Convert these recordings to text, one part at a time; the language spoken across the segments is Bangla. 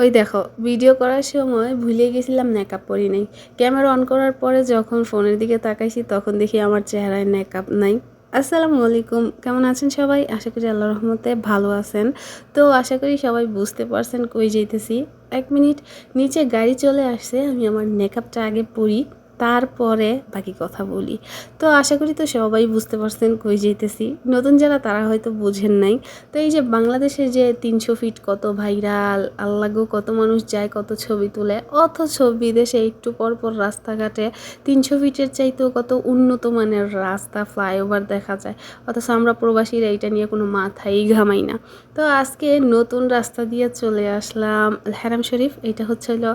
ওই দেখো ভিডিও করার সময় ভুলে গেছিলাম মেকআপ পরি নাই। ক্যামেরা অন করার পরে যখন ফোনের দিকে তাকাইছি, তখন দেখি আমার চেহারায় মেকআপ নাই। আসসালামু আলাইকুম, কেমন আছেন সবাই? আশা করি আল্লাহ রহমতে ভালো আছেন। তো আশা করি সবাই বুঝতে পারছেন কই যেতেছি এক মিনিট নিচে গাড়ি চলে আসছে, আমি আমার মেকআপটা আগে পরি। তারপরে বাকি কথা বলি। তো আশা করি তো সবাই বুঝতে পারছেন কই যেতেছি নতুন যারা তারা হয়তো বুঝেন নাই। তো এই যে বাংলাদেশে যে তিনশো ফিট কত ভাইরাল আল্লাগো কত মানুষ যায়, কত ছবি তুলে, অথচ বিদেশে একটু পর পর রাস্তাঘাটে তিনশো ফিটের চাইতেও কত উন্নত মানের রাস্তা ফ্লাইওভার দেখা যায়। অথচ আমরা প্রবাসীরা এটা নিয়ে কোনো মাথাই ঘামাই না। তো আজকে নতুন রাস্তা দিয়ে চলে আসলাম হ্যারাম শরীফ। এটা হচ্ছে হলো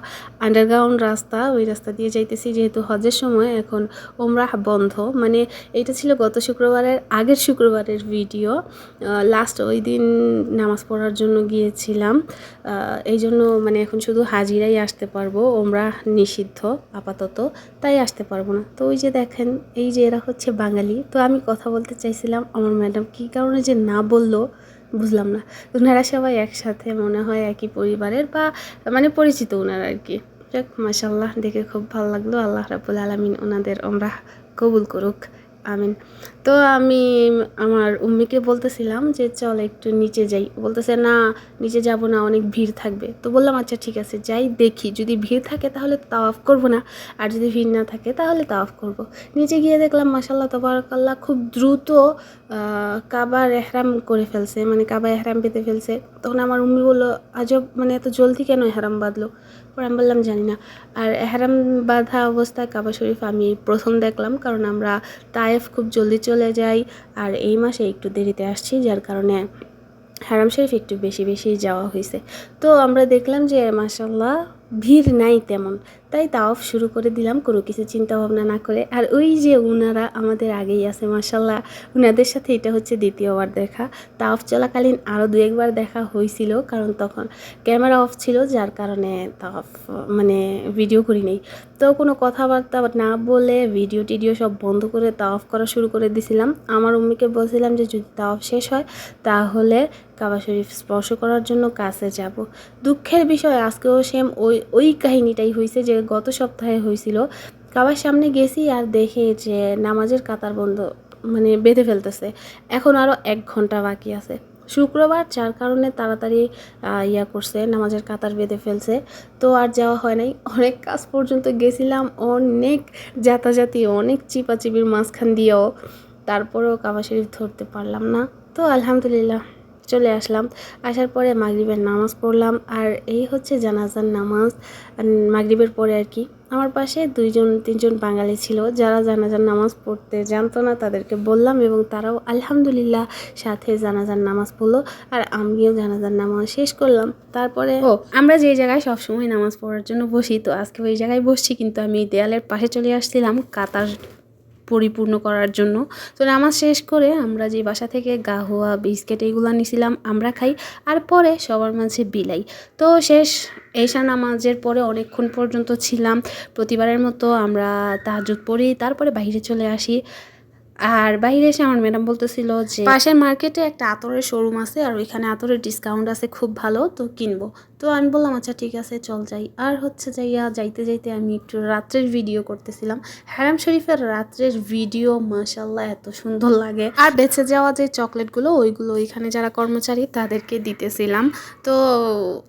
আন্ডারগ্রাউন্ড রাস্তা। ওই রাস্তা দিয়ে যাইতেছি যেহেতু হজের সময় এখন ওমরাহ বন্ধ। মানে এটা ছিল গত শুক্রবারের আগের শুক্রবারের ভিডিও। লাস্ট ওই দিন নামাজ পড়ার জন্য গিয়েছিলাম। এই জন্য মানে এখন শুধু হাজিরাই আসতে পারব। ওমরা নিষিদ্ধ, আপাতত তাই আসতে পারব না। তো ওই যে দেখেন, এই যে এরা হচ্ছে বাঙালি। তো আমি কথা বলতে চাইছিলাম আমার ম্যাডাম, কী কারণে যে না বলল বুঝলাম না। ওনারা সবাই একসাথে মনে হয় একই পরিবারের বা মানে পরিচিত ওনারা আর কি। যাক মাসাল্লাহ দেখে খুব ভালো লাগল আল্লাহ রাবুল আলমিন ওনাদের আমরা কবুল করুক আমিন তো আমি আমার উম্মিকে বলতেছিলাম যে, চল একটু নিচে যাই। বলতেছে, না, নিচে যাব না, অনেক ভিড় থাকবে। তো বললাম আচ্ছা ঠিক আছে, যাই দেখি। যদি ভিড় থাকে, তাহলে তাওয়াফ করব না। আর যদি ভিড় না থাকে, তাহলে তাওয়াফ করব। নিচে গিয়ে দেখলাম মাসাল্লাহ তবরকাল্লাহ, খুব দ্রুত কাবার এহরাম করে ফেলছে। মানে কাবা এহরাম পেতে ফেলছে। তখন আমার উম্মি বলল, আজব মানে এত জলদি কেন এহরাম বাঁধলো? পরে আমি বললাম জানি না আর এহারাম বাঁধা অবস্থায় কাবা শরীফ আমি প্রথম দেখলাম কারণ আমরা তায়েফ খুব জলদি চলে যাই। আর এই মাসে একটু দেরিতে আসছি, যার কারণে হারাম শরীফ একটু বেশি বেশি যাওয়া হয়েছে। তো আমরা দেখলাম যে মাসাল্লাহ ভিড় নাই তেমন। তাই তাওয়াফ শুরু করে দিলাম, কোনো কিছু চিন্তা ভাবনা না করে। আর ওই যে উনারা আমাদের আগেই আছে মাসাল্লাহ উনাদের সাথে এটা হচ্ছে দ্বিতীয়বার দেখা। তাওয়াফ চলাকালীন আরও দু একবার দেখা হয়েছিল, কারণ তখন ক্যামেরা অফ ছিল, যার কারণে তাওয়াফ মানে ভিডিও করি নেই তো কোনো কথাবার্তা না বলে ভিডিও টিডিও সব বন্ধ করে তাওয়াফ করা শুরু করে দিছিলাম। আমার উম্মিকে বলছিলাম যে, যদি তাওয়াফ শেষ হয়, তাহলে কাবা শরীফ স্পর্শ করার জন্য কাছে যাব। দুঃখের বিষয়, আজকেও সেম ওই ওই কাহিনীটাই হয়েছে যে গত সপ্তাহে হয়েছিল। কাবার সামনে গেছি আর দেখে যে নামাজের কাতার বন্ধ মানে বেঁধে ফেলতেছে। এখন আরও এক ঘণ্টা বাকি আছে। শুক্রবার, যার কারণে তাড়াতাড়ি ইয়া করছে, নামাজের কাতার বেঁধে ফেলছে। তো আর যাওয়া হয় নাই। অনেক কাজ পর্যন্ত গেছিলাম, অনেক যাতাযাতি, অনেক চিপাচিপির মাঝখান দিয়েও। তারপরেও কাবা শরীফ ধরতে পারলাম না। তো আলহামদুলিল্লাহ। চলে আসলাম। আসার পরে মাগরিবের নামাজ পড়লাম। আর এই হচ্ছে জানাজার নামাজ মাগরিবের পরে আর কি। আমার পাশে দুইজন, তিনজন বাঙালি ছিল। যারা জানাজার নামাজ পড়তে জানতো না, তাদেরকে বললাম এবং তারাও আলহামদুলিল্লাহ সাথে জানাজার নামাজ পড়ল। আর আমিও জানাজার নামাজ শেষ করলাম। তারপরে ও, আমরা যে জায়গায় সবসময় নামাজ পড়ার জন্য বসি, তো আজকে ওই জায়গায় বসছি। কিন্তু আমি দেয়ালের পাশে চলে আসছিলাম, কাতার পরিপূর্ণ করার জন্য। তো নামাজ শেষ করে আমরা যে বাসা থেকে গাহুয়া বিস্কিট এইগুলো নিছিলাম, আমরা খাই। আর পরে সবার মাঝে বিলাই। তো শেষ এশা নামাজের পরে অনেকক্ষণ পর্যন্ত ছিলাম। প্রতিবারের মতো আমরা তাহাজুদ পড়ি, তারপরে বাইরে চলে আসি। আর বাইরে এসে আমার ম্যাডাম বলতেছিল যে, পাশের মার্কেটে একটা আতরের শোরুম আছে আর ওইখানে আতরের ডিসকাউন্ট আছে, খুব ভালো, তো কিনবো। তো আমি বললাম আচ্ছা ঠিক আছে, চল যাই। আর হচ্ছে যাইয়া যাইতে যাইতে আমি একটু রাত্রের ভিডিও করতেছিলাম। হ্যারাম শরীফের রাত্রের ভিডিও মাসাল্লাহ এত সুন্দর লাগে। আর বেঁচে যাওয়া যে চকলেটগুলো, ওইগুলো ওইখানে যারা কর্মচারী, তাদেরকে দিতেছিলাম। তো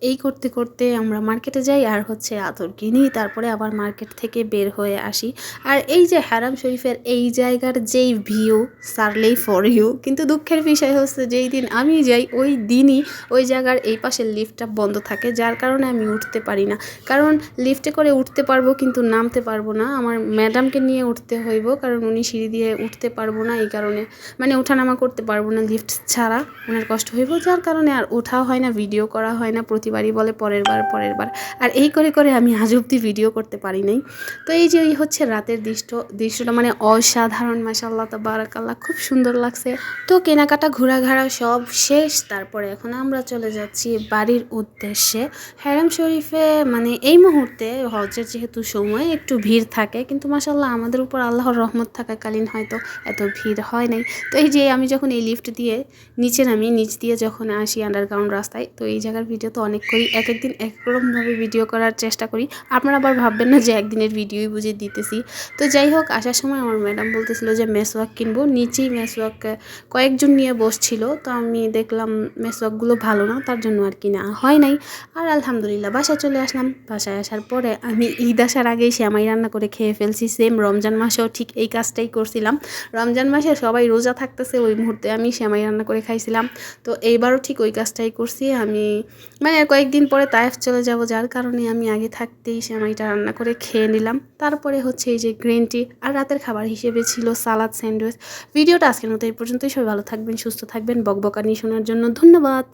এই করতে করতে আমরা মার্কেটে যাই, আর হচ্ছে আতর কিনি, তারপরে আবার মার্কেট থেকে বের হয়ে আসি। আর এই যে হ্যারাম শরীফের এই জায়গার যেই ভিউ সারলেই ফর ইউ কিন্তু দুঃখের বিষয় হচ্ছে, যেই দিন আমি যাই, ওই দিনই ওই জায়গার এই পাশের লিফটটা বন্ধ থাকে। যার কারণে আমি উঠতে পারি না। কারণ লিফটে করে উঠতে পারব কিন্তু নামতে পারব না। আমার ম্যাডামকে নিয়ে উঠতে হইব, কারণ উনি সিঁড়ি দিয়ে উঠতে পারব না এই কারণে। মানে ওঠানামা করতে পারব না লিফট ছাড়া। ওনার কষ্ট হইব, যার কারণে আর ওঠাও হয় না ভিডিও করা হয় না, প্রতিবারই বলে পরের বার পরের বার। আর এই করে করে আমি আজ অব্দি ভিডিও করতে পারি নাই। তো এই যে এই হচ্ছে রাতের দৃশ্য, দৃশ্যটা মানে অসাধারণ মাসাল্লাহ তো বারাকাল্লাহ খুব সুন্দর লাগছে। তো কেনাকাটা ঘোরাঘাড়া সব শেষ। তারপরে এখন আমরা চলে যাচ্ছি বাড়ির উদ্দেশ্যে। হচ্ছে হ্যারাম শরীফে মানে এই মুহূর্তে হজের যেহেতু সময়, একটু ভিড় থাকে, কিন্তু মাসাল্লাহ আমাদের উপর আল্লাহর রহমত থাকাকালীন হয়তো এত ভিড় হয় নাই। তো এই যে আমি যখন এই লিফট দিয়ে নিচে নামি, নিচ দিয়ে যখন আসি আন্ডারগ্রাউন্ড রাস্তায়, তো এই জায়গার ভিডিও তো অনেক করি, এক একদিন এক রকমভাবে ভিডিও করার চেষ্টা করি। আপনারা আবার ভাববেন না যে একদিনের ভিডিওই বুঝে দিতেছি। তো যাই হোক, আসার সময় আমার ম্যাডাম বলতেছিল যে মেসওয়াক কিনবো। নিচেই মেসওয়াক কয়েকজন নিয়ে বসছিল, তো আমি দেখলাম মেসওয়াকগুলো ভালো না, তার জন্য আর কি না, হয় নাই। আর আলহামদুলিল্লাহ বাসায় চলে আসলাম। বাসায় আসার পরে আমি ঈদ আসার আগেই শ্যামাই রান্না করে খেয়ে ফেলছি। সেম রমজান মাসেও ঠিক এই কাজটাই করছিলাম। রমজান মাসে সবাই রোজা থাকতেছে, ওই মুহূর্তে আমি শ্যামাই রান্না করে খাইছিলাম। তো এইবারও ঠিক ওই কাজটাই করছি। আমি মানে কয়েকদিন পরে তায়েফ চলে যাব, যার কারণে আমি আগে থাকতেই শ্যামাইটা রান্না করে খেয়ে নিলাম। তারপরে হচ্ছে এই যে গ্রিন টি আর রাতের খাবার হিসেবে ছিল সালাদ, স্যান্ডউইচ। ভিডিওটা আজকের মতো এই পর্যন্তই। সবাই ভালো থাকবেন, সুস্থ থাকবেন। বকবকানি শোনার জন্য ধন্যবাদ।